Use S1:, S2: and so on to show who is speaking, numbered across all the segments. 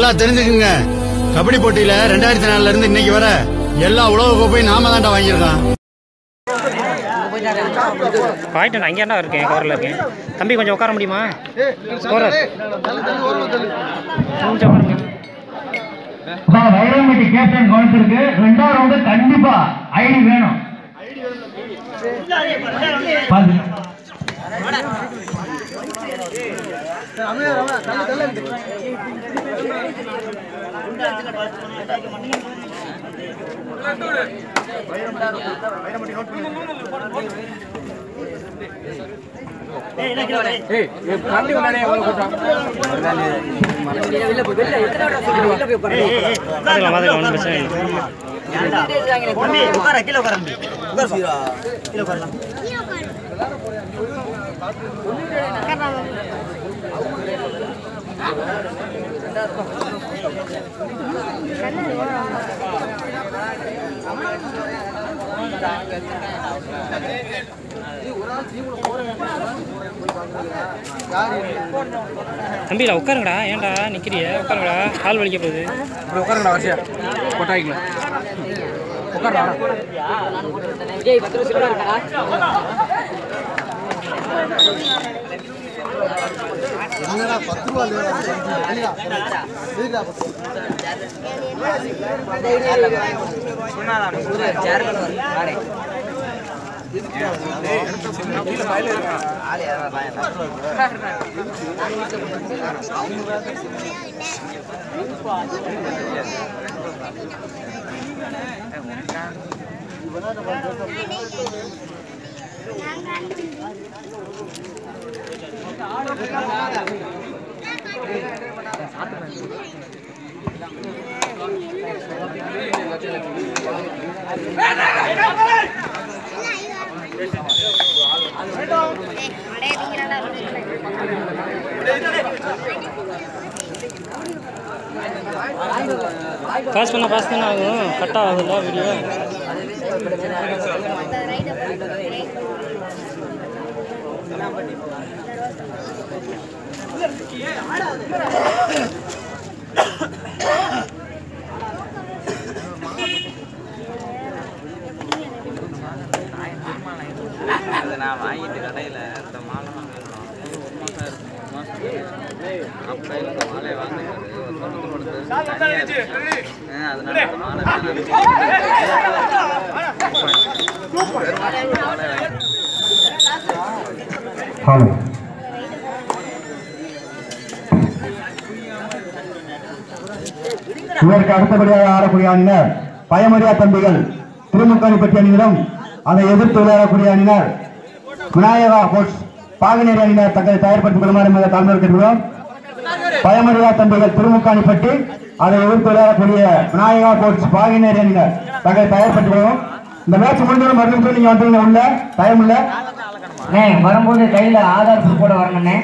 S1: நல்லா தெரிஞ்சுக்குங்க. கபடி போட்டியில ரெண்டாயிரத்தி நாலுல இருந்து இன்னைக்கு வர எல்லா உலக கோப்பையும் நாம தான்டா வாங்கியிருக்கோம்.
S2: பாயிண்ட் நான் இங்கேண்டா இருக்கேன் கவரில் இருக்கேன். தம்பி கொஞ்சம் உட்கார முடியுமா? ஸ்கோரர் கொஞ்சம் உட்கார முடியுமா
S3: வைரம்பட்டி கேப்டன் கவனிச்சிருக்கு ரெண்டாவது ரவுண்டு கண்டிப்பா ஐடி வேணும். பாத்து.
S2: பார்த்துக்கலாம் பார்த்துக்கலாம் ஒன்றும் பிரச்சனை இல்லை தம்பியில் உட்காருங்கடா. ஏன்டா நிற்கிறிய உட்காருங்கடா. கால் வலிக்க போகுது.
S4: உட்காருங்கடா வரிசையா. கொட்டாய்க்கலாம் உட்காரா
S2: பாஸ் பண்ண பாஸ் தானே ஆகும். கட் ஆகுதுல்ல வீடியோ
S5: நான் வாங்கிட்டு கடையில் இந்த மாலை வாங்கணும் ஒரு மாதம் இருக்கும் ஒரு மாதம் அப்போ இந்த மாலையை. ஆ, அதனால அந்த மாலை வேணாம். மாலை வாங்கி
S3: இதற்கு அடுத்தபடியாக ஆடக்கூடிய அணியினர் பயமறியா தம்பிகள் திருமுக்காணிப்பட்டி அணியிடம் அதை எதிர்த்து விளையாடக்கூடிய அணியினர் விநாயகா போட்ஸ் பாகனேரி அணியினர் தங்களை தயார்படுத்திக் கொள்ளுமாறு மிக தாழ்மையோடு கேட்கிறோம் பயமறியா தம்பிகள் திருமுக்காணிப்பட்டி அதை எதிர்த்து விளையாடக்கூடிய விநாயகா போட்ஸ் பாகனேரி அணியினர் தங்களை தயார்படுத்திக் கொள்ளும் இந்த மேட்ச் முடிஞ்சவங்க நிமிஷம் நீங்க வந்துருங்க உள்ள டைம் இல்ல.
S6: அண்ணே வரும்போது கையில ஆதார் கூட வரணுண்ணே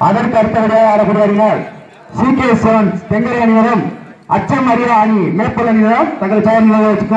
S3: அதற்கு அடுத்தபடியாக ஆடக்கூடிய அணிகள் சி கே சிவன் தெங்கரை அணியினரும் அச்சம் அறியா அணி மேற்பல் அணியினரும் தங்கள் தயார் நிலையை வச்சுக்க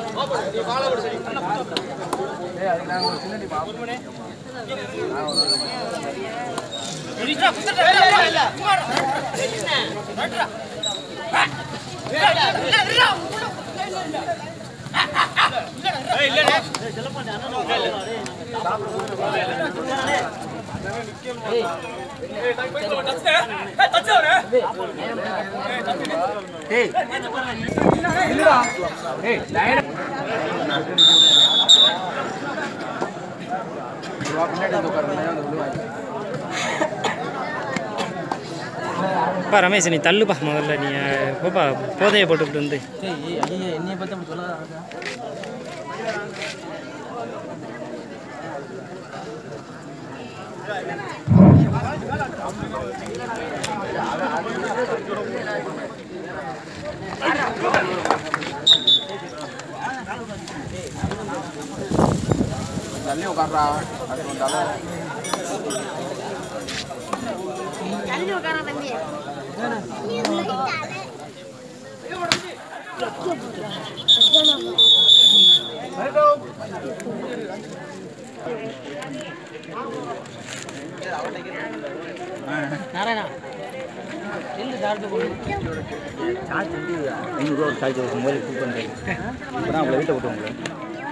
S2: ஏய் லைன் பா ரமேஷ் நீ தள்ளுப்பா முதல்ல. நீ போப்பா போதையை போட்டுக்கிட்டு வந்து.
S4: என்னைய பத்தி அப்படி Dali
S5: o garra, dali. Dali o garra vendi. Hello. Narayana ಇಲ್ಲಿ ಚಾರ್ಜ್ ಚಾರ್ಜ್ ಐನೂರು ಚಾರ್ಜ್ ಮೊಬೈಲ್
S4: ಕೂತ್ಕೊಂಡು ನಾವು ಲೇಟ್ ಹೋಗ್ತೋங்களே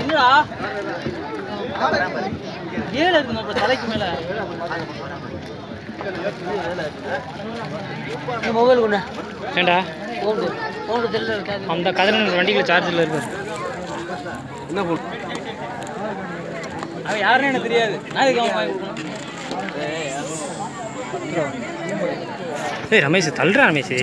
S4: இல்லடா ஏழு இருக்கு நம்ம தலைக்கு மேல. மொபைல் கொண்டு
S2: ஏண்டா? அந்த கதிரன் வண்டியில் சார்ஜில் இருக்கு.
S4: என்ன அவன் யாருன்னு எனக்கு தெரியாது. நான் இதுக்கு அவன் வாங்கி கொடுக்கணும்
S2: ஏய் ரமேஷ் தள்ளுறா ரமேஷ்.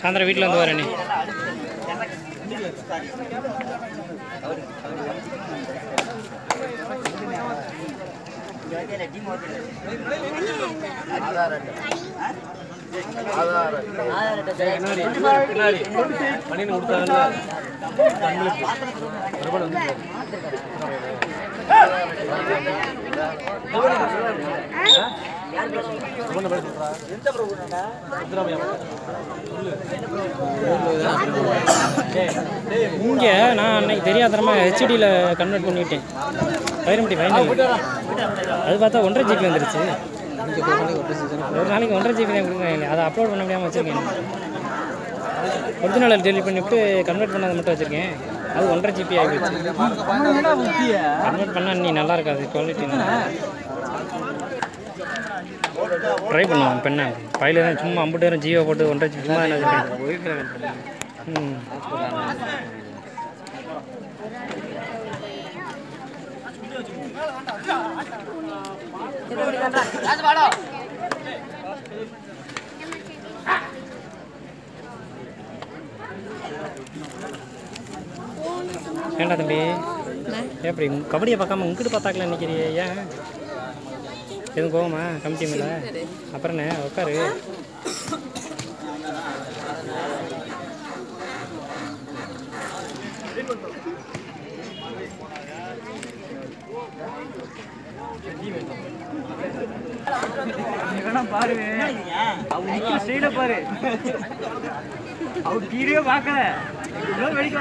S2: சாயந்தரம் வீட்டில் வந்து வரேன். நீ ஆதாரம் இங்கே நான் அன்னைக்கு தெரியாதரமா ஹெச்டியில் கன்வெர்ட் பண்ணிவிட்டேன் பயிரம்பட்டி ஃபைனல் அது பார்த்தா ஒன்றரை ஜிபி வந்துருச்சு. ஒரு நாளைக்கு ஒன்றரை ஜிபி தான் கொடுக்குறேன் அதை அப்லோட் பண்ண முடியாமல் வச்சுருக்கேன். ஒரிஜினல் டெலிட் பண்ணிவிட்டு கன்வெர்ட் பண்ணதை மட்டும் வச்சுருக்கேன். அது ஒன்றரை ஜிபி ஆகிடுச்சு கன்வெர்ட் பண்ணால் நீ நல்லா இருக்காது குவாலிட்டி ட்ரை பண்ணுவோம் பெண்ணை பையில தான் சும்மா ஐம்பது நேரம் ஜியோ போட்டு ஒன்றரை ஜிபி சும்மா என்ன ம். ஏண்டா தம்பி? எப்படி கபடியை பார்க்காம உங்ககிட்ட பார்த்தாக்கல நினைக்கிறியே ஏன்? எதுவும் கோவமா? கமிட்டி மேல? அப்புறம் என்ன? உட்காரு.
S4: பாரு. அவங்க ஸ்டைல பாரு. அவர் கீழே இவ்வளோ வெடிக்க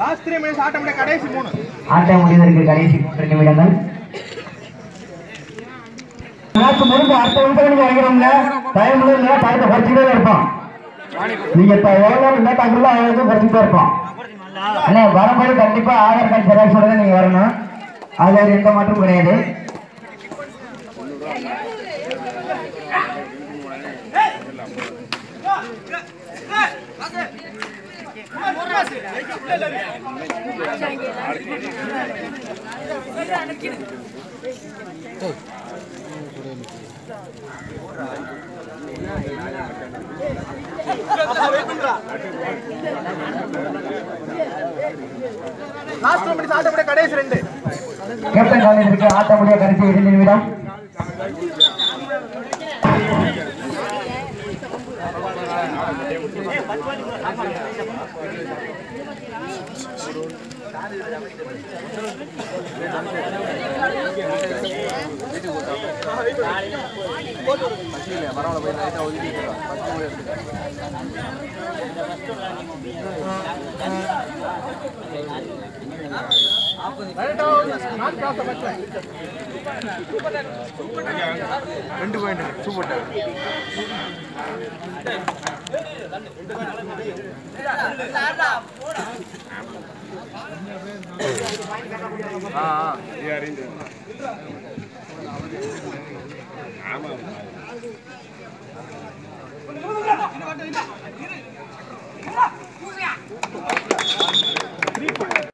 S4: லாஸ்ட் த்ரீ மினிட்ஸ் ஆட்டம் கடைசி மூணு.
S6: ஆட்டம் முடிவதற்கு கடைசி மூன்று நிமிடங்கள்.
S3: மேட்ச் முடிஞ்சு அடுத்த நிமிஷம் வாங்கிறோம்ல டைம் இல்லை டைத்தை குறைச்சிட்டே இருப்போம். நீங்க இப்போ எவ்வளவு இல்லை டாக்டர்ல அவ்வளவு குறைச்சிட்டே இருப்போம். அண்ணே வரும்போது கண்டிப்பா ஆதார் கார்டு ஜெராக்ஸோட நீங்க வரணும். அதில் எந்த மாற்றமும் கிடையாது.
S7: லாஸ்ட் டூ ஆட்டப்பட கடைசி ரெண்டு
S3: கேப்டன் காலேஜுக்கு கடைசி இரண்டு நிமிடம்.
S7: பரவாயில்ல போய் லைட்டாக ஒதுக்கிட்டு பத்து மணி இருக்கு ரெண்டு பாயிண்ட் சூப்பர் ஆமா